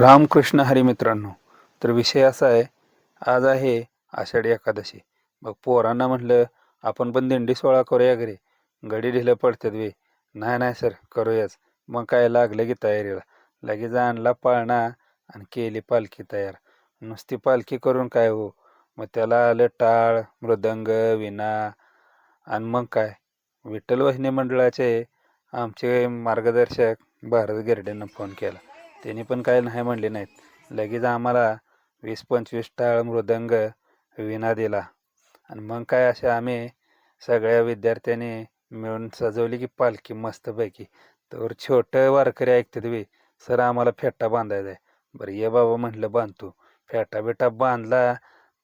रामकृष्ण हरिमित्रांनो तर विषय असा आहे आज आहे आषाढी एकादशी. मग पोरांना म्हटलं आपण पण दिंडी सोळा करूया घरी. गडी ढिलं पडतात वे नाही नाही सर करूयाच. मग काय लागलं की तयारीला. लगेच आणला पाळणा आणि केली पालखी तयार. नुसती पालखी करून काय हो? मग त्याला आलं टाळ मृदंग विणा आणि मग काय? विठ्ठल वाहिनी मंडळाचे आमचे मार्गदर्शक भारत गिरडेंना फोन केला. त्यांनी पण काय नाही म्हणले नाहीत. लगेच आम्हाला वीस पंचवीस टाळ मृदंग विणा दिला. आणि मग काय असे आम्ही सगळ्या विद्यार्थ्यांनी मिळून सजवली की पालखी मस्तपैकी. तर छोटं वारकरी ऐकतात वे सर आम्हाला फेटा बांधायचा आहे. बरं ये बाबा म्हटलं बांधतो. फेटा बिटा बांधला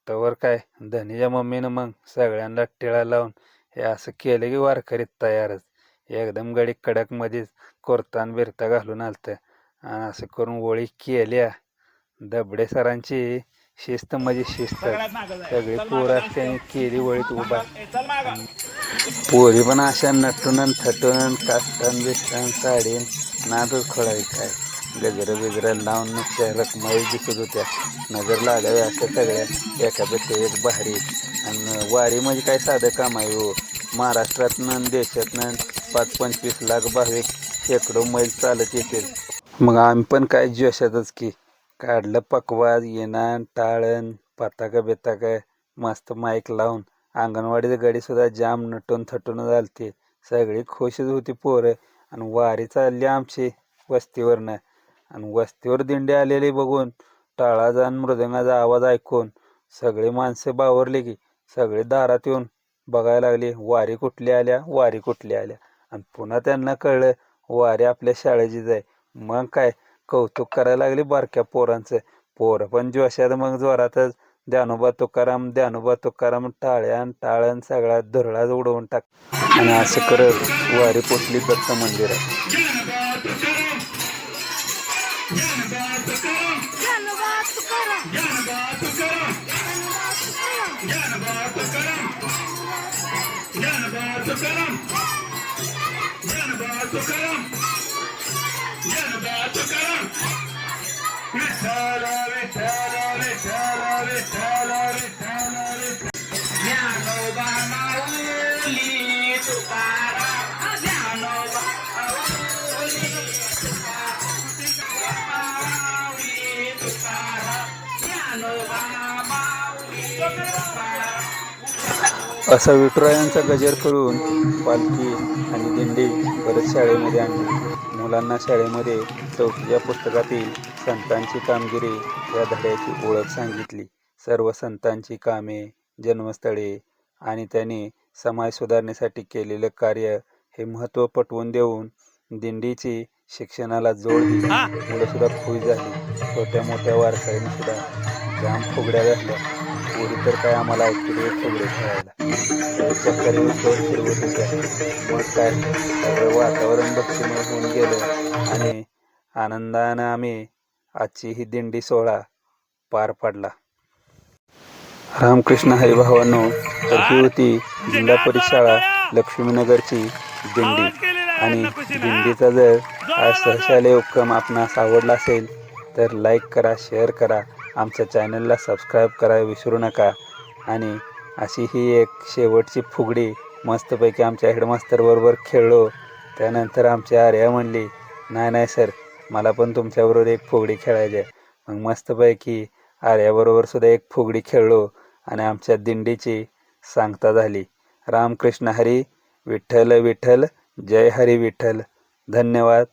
तर काय धनीच्या मम्मीनं मग सगळ्यांना टिळा लावून हे असं केलं की वारकरीत तयारच. एकदम गडी कडकमध्येच कोरतान बिरता घालून आलतं. आणि असं करून ओळी केल्या. दबडे सरांची शिस्त म्हणजे शिस्त. सगळी पोरं त्यांनी केली वळीत उभा. पोरी पण अशा नटून थटून आणि बिस्टन बिष्टन साडीन नादच खोळावी काय? गजर बिजर लावून नुसत्या रकमाई दिसत होत्या. नजर लागावी अशा सगळ्या एकापेक्षा एक भारी. आणि वारी म्हणजे काय साधं काम आहे हो? महाराष्ट्रातनं देशातनं पाच पंचवीस लाख भाविक शेकडो मैल चालत येतील. मग आम्ही पण काय जोशातच की काढलं पकवाज येणार टाळण पताका बिताका मस्त माईक लावून अंगणवाडीची गाडीसुद्धा जाम नटून थटून झालती. सगळी खुशच होती पोरं. आणि वारी चालली आमची वस्तीवरनं. आणि वस्तीवर दिंडी आलेली बघून टाळाचा आणि मृदंगाचा आवाज ऐकून सगळी माणसं बावरली की सगळी दारात येऊन बघायला लागली वारी कुठली आल्या? वारी कुठली आल्या? आणि पुन्हा त्यांना कळलं वारी आपल्या शाळेचीच आहे. मग काय कौतुक करायला लागली बारक्या पोरांचं. पोरं पण जोशात मग जोरातच द्यानोबा तुकाराम द्यानोबा तुकाराम टाळ्यान टाळ्यान सगळा धुरळाच उडवून टाक. आणि असं करत वारी पोचली दत्त मंदिरात. धन्यवाद असा विठुरायांचा गजर करून पालखी आणि दिंडी परत शाळेमध्ये आणली. मुलांना शाळेमध्ये चौकीच्या पुस्तकातील संतांची कामगिरी या धड्याची ओळख सांगितली. सर्व संतांची कामे जन्मस्थळे आणि त्यांनी समाज सुधारण्यासाठी केलेलं कार्य हे महत्त्व पटवून देऊन दिंडीची शिक्षणाला जोड दिली. मुलं सुद्धा खुश झाली. छोट्या मोठ्या वारकऱ्यांनी सुद्धा जाम फुगड्या घातल्या पोरी तर काय आम्हाला ऐकले फुगडे खेळायला. चक्कर फिरवत होत्या मग काय? सगळं वातावरण भक्तिमय होऊन गेलं. आणि आनंदानं आम्ही आजची ही दिंडी सोहळा पार पाडला. रामकृष्ण हरिभावांनो तर ही होती जिल्हा परिशाळा शाळा लक्ष्मीनगरची दिंडी. आणि दिंडीचा जर हा सहशालय उपक्रम आपणास आवडला असेल तर लाईक करा शेअर करा. आमच्या चॅनलला सबस्क्राईब करायला विसरू नका. आणि अशी ही एक शेवटची फुगडी मस्तपैकी आमच्या हेडमास्तरबरोबर खेळलो. त्यानंतर आमची आर्या म्हणली नाही नाही सर मला पण तुमच्याबरोबर एक फुगडी खेळायची आहे. मग मस्तपैकी आर्याबरोबर सुद्धा एक फुगडी खेळलो आणि आमच्या दिंडीची सांगता झाली रामकृष्ण हरी विठ्ठल विठ्ठल जय हरी विठ्ठल. धन्यवाद.